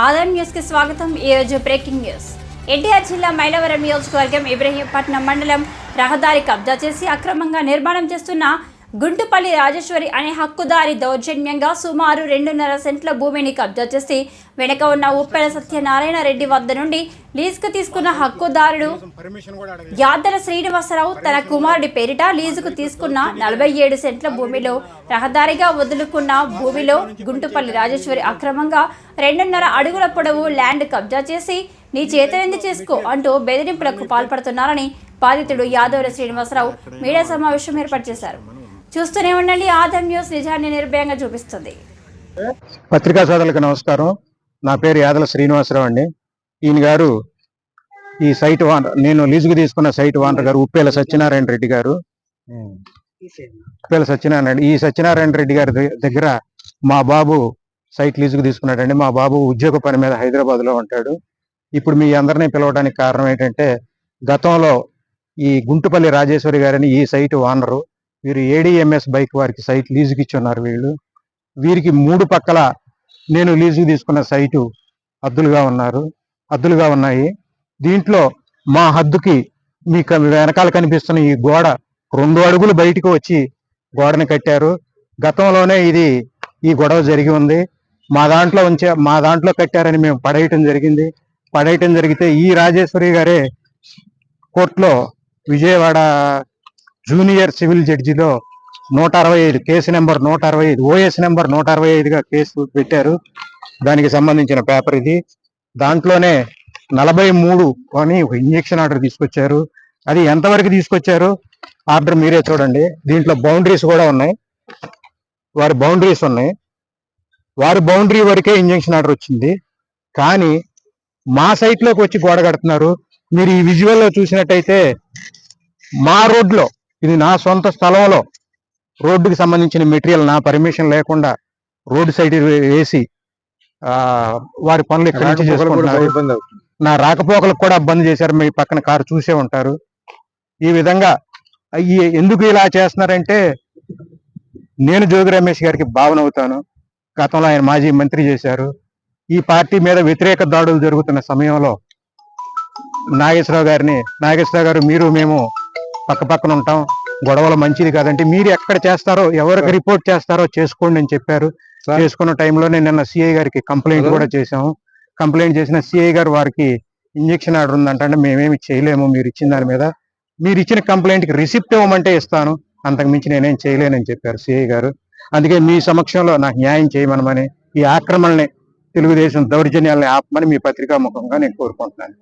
ఆదాయం న్యూస్కి స్వాగతం. ఈ రోజు బ్రేకింగ్ న్యూస్. ఎన్టీఆర్ జిల్లా మైలవరం నియోజకవర్గం ఇబ్రహీంపట్నం మండలం రహదారి కబ్జా చేసి అక్రమంగా నిర్మాణం చేస్తున్న గుంటుపల్లి రాజేశ్వరి అనే హక్కుదారి దౌర్జన్యంగా సుమారు రెండున్నర సెంట్ల భూమిని కబ్జా చేసి వెనక ఉన్న ఉప్పెల సత్యనారాయణ రెడ్డి వద్ద నుండి లీజుకు తీసుకున్న హక్కుదారుడు పర్మిషన్ యాదల శ్రీనివాసరావు తన కుమారుడి పేరిట లీజుకు తీసుకున్న నలభై ఏడు సెంట్ల భూమిలో రహదారిగా వదులుకున్న భూమిలో గుంటుపల్లి రాజేశ్వరి అక్రమంగా రెండున్నర అడుగుల పొడవు ల్యాండ్ కబ్జా చేసి నీ చేతనింది చేసుకో అంటూ బెదిరింపులకు పాల్పడుతున్నారని బాధితుడు యాదవ శ్రీనివాసరావు మీడియా సమావేశం ఏర్పాటు చేశారు. చూస్తూనే ఉండండి. ఆదం న్యూస్ నిజాన్ని నిర్భయంగా చూపిస్తుంది. పత్రికా సోదరులకు నమస్కారం. నా పేరు యాదల శ్రీనివాసరావు అండి. ఈయన గారు ఈ సైట్ ఓనర్ నేను లీజుకు తీసుకున్న సైట్ వానర్ గారు ఉప్పేల సత్యనారాయణ రెడ్డి గారు. ఉప్పేల సత్యనారాయణ రెడ్డి ఈ సత్యనారాయణ రెడ్డి గారి దగ్గర మా బాబు సైట్ లీజుకు తీసుకున్నాడండి. మా బాబు ఉద్యోగ పని మీద హైదరాబాద్లో ఉంటాడు. ఇప్పుడు మీ అందరినీ పిలవడానికి కారణం ఏంటంటే గతంలో ఈ గుంటుపల్లి రాజేశ్వరి గారని ఈ సైట్ వానరు వీరు ఏడిఎంఎస్ బైక్ వారికి సైట్ లీజుకి ఇచ్చి ఉన్నారు వీళ్ళు. వీరికి మూడు పక్కల నేను లీజుకి తీసుకున్న సైటు హద్దులుగా ఉన్నారు హద్దులుగా ఉన్నాయి. దీంట్లో మా హద్దుకి మీకు వెనకాల కనిపిస్తున్న ఈ గోడ రెండు అడుగులు బయటకు వచ్చి గోడని కట్టారు. గతంలోనే ఇది ఈ గొడవ జరిగి ఉంది. మా దాంట్లో ఉంచే మా దాంట్లో కట్టారని మేము పడేయటం జరిగింది. పడేయటం జరిగితే ఈ రాజేశ్వరి గారే కోర్టులో విజయవాడ జూనియర్ సివిల్ జడ్జిలో నూట అరవై ఐదు కేసు నెంబర్ నూట అరవై ఐదు ఓఎస్ నెంబర్ నూట అరవై ఐదుగా కేసు పెట్టారు. దానికి సంబంధించిన పేపర్ ఇది. దాంట్లోనే నలభై మూడు అని ఒక ఇంజెక్షన్ ఆర్డర్ తీసుకొచ్చారు. అది ఎంతవరకు తీసుకొచ్చారు? ఆర్డర్ మీరే చూడండి. దీంట్లో బౌండరీస్ కూడా ఉన్నాయి. వారి బౌండరీస్ ఉన్నాయి. వారి బౌండరీ వరకే ఇంజెక్షన్ ఆర్డర్ వచ్చింది. కానీ మా సైట్లోకి వచ్చి గోడ కడుతున్నారు. మీరు ఈ విజువల్లో చూసినట్టయితే మా రోడ్లో ఇది నా సొంత స్థలంలో రోడ్డుకి సంబంధించిన మెటీరియల్ నా పర్మిషన్ లేకుండా రోడ్డు సైడ్ వేసి ఆ వారి పనులు ఇక్కడి నుంచి చేసుకుంటున్నారు. నా రాకపోకలకు కూడా బంద్ చేశారు. మీ పక్కన కారు చూసే ఉంటారు. ఈ విధంగా ఎందుకు ఇలా చేస్తున్నారంటే నేను జోగి రమేష్ గారికి భావన అవుతాను. గతంలో ఆయన మాజీ మంత్రి చేశారు. ఈ పార్టీ మీద వ్యతిరేక దాడులు జరుగుతున్న సమయంలో నాగేశ్వరరావు గారిని నాగేశ్వరరావు గారు మీరు మేము పక్క పక్కన ఉంటాం. గొడవలు మంచిది కాదంటే మీరు ఎక్కడ చేస్తారో ఎవరికి రిపోర్ట్ చేస్తారో చేసుకోండి అని చెప్పారు. చేసుకున్న టైంలోనే నిన్న సిఐ గారికి కంప్లైంట్. కూడా చేశాము. కంప్లైంట్ చేసిన సిఐ గారు వారికి ఇంజెక్షన్ ఆర్డర్ ఉందంటే అంటే మేమేమి చేయలేము మీరు ఇచ్చిన దాని మీద. మీరు ఇచ్చిన కంప్లైంట్కి రిసిప్ట్ ఇవ్వమంటే ఇస్తాను. అంతకు మించి నేనేం చేయలేనని చెప్పారు సిఐ గారు. అందుకే మీ సమక్షంలో నాకు న్యాయం చేయమనమని ఈ ఆక్రమణని తెలుగుదేశం దౌర్జన్యాలని ఆపమని మీ పత్రికా ముఖంగా నేను కోరుకుంటున్నాను.